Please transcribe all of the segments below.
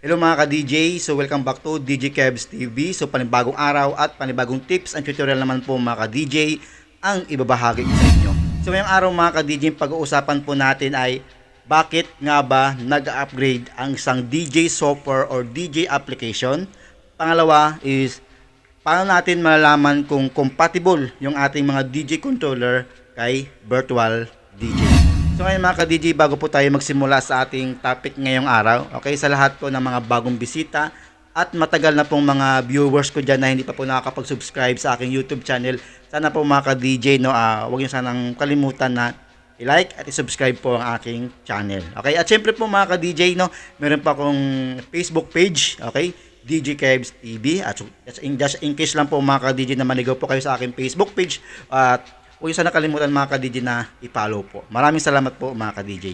Hello mga ka-DJ, so welcome back to DJ Kevs TV. So panibagong araw at panibagong tips and tutorial naman po mga ka-DJ ang ibabahagi ko sa inyo. So ngayong araw mga ka-DJ, pag-uusapan po natin ay bakit nga ba nag-upgrade ang isang DJ software or DJ application. Pangalawa is paano natin malalaman kung compatible yung ating mga DJ controller kay virtual DJ. So ngayon mga ka-DJ, bago po tayo magsimula sa ating topic ngayong araw, okay, sa lahat po ng mga bagong bisita at matagal na pong mga viewers ko dyan na hindi pa po nakakapag-subscribe sa aking YouTube channel, sana po mga ka-DJ, no, ah, huwag niyo sanang kalimutan na i-like at i-subscribe po ang aking channel. Okay, at syempre po mga ka-DJ, no, meron pa akong Facebook page, okay, DJ Kevs TV. At just in, just in case lang po mga ka-DJ na manigaw po kayo sa aking Facebook page at huwag sana kalimutan mga ka-DJ na i-follow po. Maraming salamat po mga ka-DJ.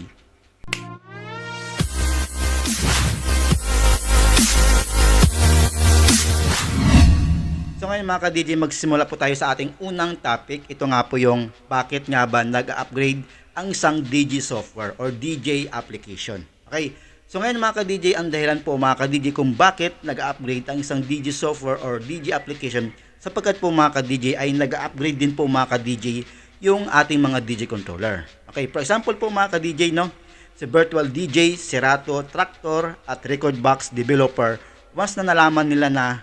So ngayon mga ka-DJ, magsimula po tayo sa ating unang topic. Ito nga po yung bakit nga ba nag-upgrade ang isang DJ software or DJ application. Okay? So ngayon mga ka-DJ, ang dahilan po mga ka-DJ kung bakit nag-upgrade ang isang DJ software or DJ application sapagkat po mga ka-DJ ay nag-upgrade din po mga ka-DJ yung ating mga DJ controller. Okay, for example po mga ka-DJ, no? Si Virtual DJ, Serato, Tractor at Record Box Developer, once na nalaman nila na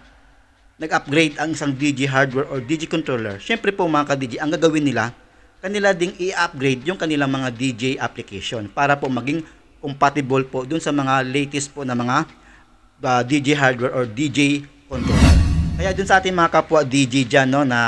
nag-upgrade ang isang DJ hardware or DJ controller, syempre po mga ka-DJ, ang gagawin nila, kanila ding i-upgrade yung kanilang mga DJ application para po maging compatible po dun sa mga latest po na mga uh, DJ hardware or DJ controller. Kaya dun sa ating mga kapwa DJ dyan, no, na,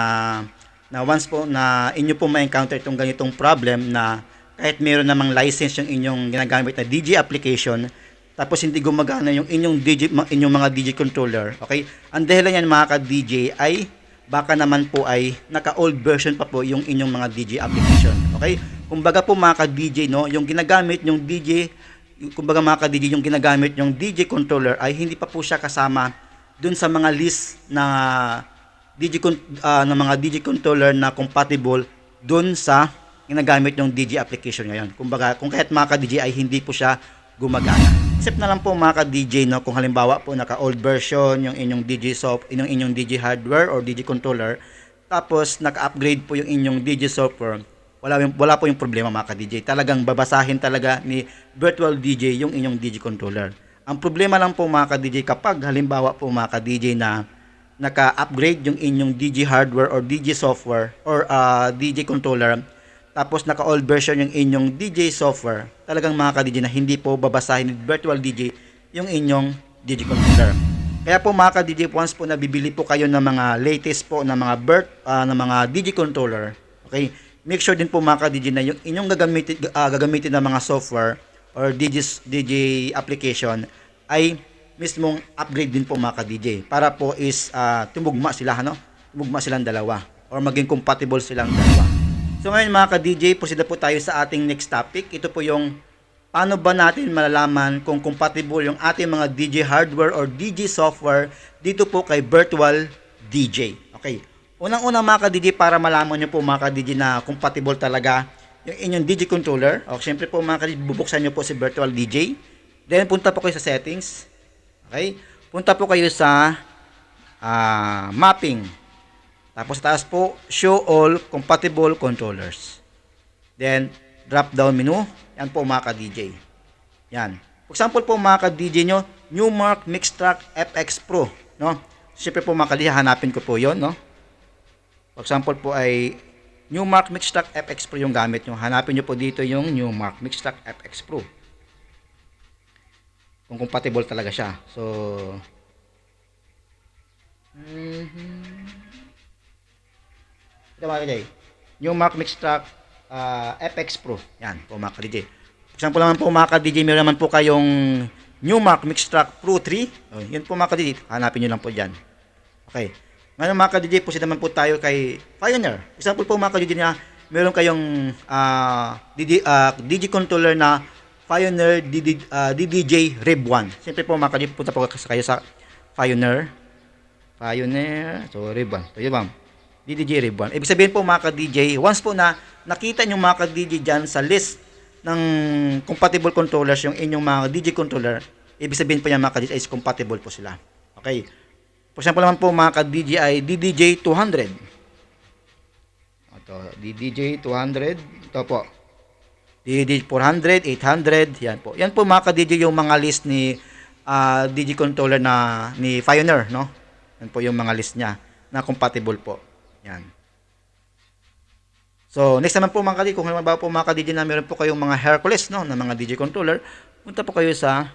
na once po na inyo po ma-encounter itong ganitong problem na kahit meron namang license yung inyong ginagamit na DJ application, tapos hindi gumagana yung inyong DJ inyong mga DJ controller, okay? Ang dahilan yan mga ka-DJ ay baka naman po ay naka-old version pa po yung inyong mga DJ application, okay? Kumbaga po mga ka-DJ no, yung ginagamit yung DJ kumbaga mga ka-DJ yung ginagamit yung DJ controller ay hindi pa po siya kasama dun sa mga list na DJ con- ah, ng mga DJ controller na compatible dun sa ginagamit yung DJ application ngayon. Kumbaga, kung kahit mga ka-DJ ay hindi po siya gumagana. Except na lang po mga ka-DJ no, kung halimbawa po naka-old version yung inyong DJ soft, inyong inyong DJ hardware or DJ controller, tapos naka-upgrade po yung inyong DJ software, wala, wala po yung problema mga ka-DJ. Talagang babasahin talaga ni virtual DJ yung inyong DJ controller. Ang problema lang po mga ka-DJ kapag halimbawa po mga ka-DJ na naka-upgrade yung inyong DJ hardware or DJ software or ah, DJ controller tapos naka-old version yung inyong DJ software, talagang mga ka-DJ na hindi po babasahin ni virtual DJ yung inyong DJ controller. Kaya po mga ka-DJ, once po nabibili po kayo ng mga latest po na mga birth, ah, ng mga DJ controller, okay, make sure din po mga ka-DJ na yung inyong gagamitin, ah, gagamitin ng mga software or DJ, DJ application ay mismong upgrade din po mga ka-DJ para po is ah, tumugma sila, ano? Tumugma silang dalawa or maging compatible silang dalawa. So ngayon mga ka-DJ, na po tayo sa ating next topic. Ito po yung paano ba natin malalaman kung compatible yung ating mga DJ hardware or DJ software dito po kay Virtual DJ. Okay. Unang-una mga ka-DJ para malaman nyo po mga ka-DJ na compatible talaga yung inyong DJ controller. O syempre po mga ka-DJ, bubuksan nyo po si Virtual DJ. Then punta po kayo sa settings. Okay? Punta po kayo sa ah, mapping. Tapos taas po, show all compatible controllers. Then, drop down menu. Yan po mga ka-DJ. Yan. For example po mga ka-DJ nyo, Newmark Mixtrack FX Pro. No? Siyempre po mga ka-DJ, hanapin ko po yon no? For example po ay Newmark Mixtrack FX Pro yung gamit nyo. Hanapin nyo po dito yung Newmark Mixtrack FX Pro. Kung compatible talaga siya. So, Ito mga ka-DJ. Yung Mark Mix Track ah, FX Pro. Yan po mga. For example naman po mga ka-DJ, meron naman po kayong New Mark Mix Track Pro 3. Oh, yan po mga ka-DJ. Hanapin nyo lang po dyan. Okay. Ngayon mga ka-DJ, po naman po tayo kay Pioneer. Example po mga ka-DJ na meron kayong ah, DD, ah, DJ controller na Pioneer DD, ah, DDJ Rev 1. Siyempre po mga ka-DJ, punta po kayo sa Pioneer. Pioneer. So, Rev 1. So, yun ma'am. DDJ Ribbon. Ibig sabihin po mga ka-DJ, once po na nakita nyo mga ka-DJ dyan sa list ng compatible controllers yung inyong mga DJ controller, ibig sabihin po yan mga ka-DJ is compatible po sila. Okay. For example naman po mga ka-DJ ay DDJ 200. Ito, DDJ 200. Ito po. DDJ 400, 800, yan po. Yan po mga ka-DJ yung mga list ni ah, DJ controller na ni Pioneer, no? Yan po yung mga list niya na compatible po. Yan. So, next naman po mga ka-DJ, kung halimbawa po mga ka-DJ na meron po kayong mga Hercules, no, na mga DJ controller, punta po kayo sa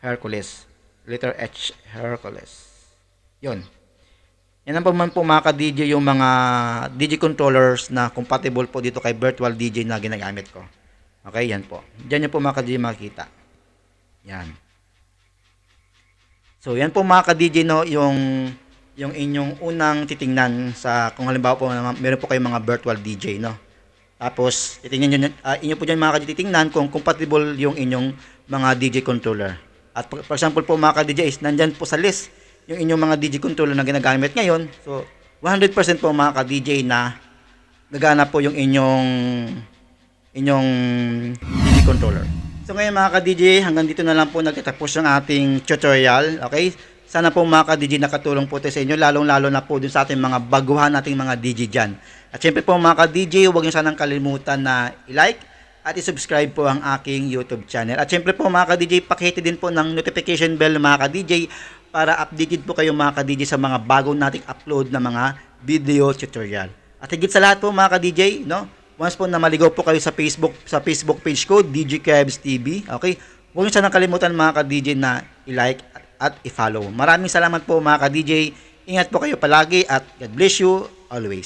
Hercules. Letter H, Hercules. Yun. Yan po man po mga ka-DJ yung mga DJ controllers na compatible po dito kay virtual DJ na ginagamit ko. Okay, yan po. Diyan nyo po mga ka-DJ. Yan. So, yan po mga ka-DJ no, yung yung inyong unang titingnan sa kung halimbawa po meron po kayong mga virtual DJ, no. Tapos, titingnan nyo, uh, inyo po dyan mga titingnan kung compatible yung inyong mga DJ controller. At for, example po mga ka-DJ is nandyan po sa list yung inyong mga DJ controller na ginagamit ngayon. So, 100% po mga ka-DJ na gagana po yung inyong inyong DJ controller. So ngayon mga ka-DJ, hanggang dito na lang po nagtatapos ang ating tutorial. Okay? Sana po mga ka-DJ nakatulong po ito sa inyo, lalong-lalo na po dun sa ating mga baguhan nating mga DJ dyan. At syempre po mga ka-DJ, huwag niyo sanang kalimutan na i-like at i-subscribe po ang aking YouTube channel. At syempre po mga ka-DJ, pakihiti din po ng notification bell mga ka-DJ para updated po kayo mga ka-DJ sa mga bagong nating upload na mga video tutorial. At higit sa lahat po mga ka-DJ, no? Once po na maligaw po kayo sa Facebook sa Facebook page ko, DJ Kebs TV, okay? Huwag niyo sanang kalimutan mga ka-DJ na i-like at i-follow. Maraming salamat po mga ka-DJ. Ingat po kayo palagi at God bless you always.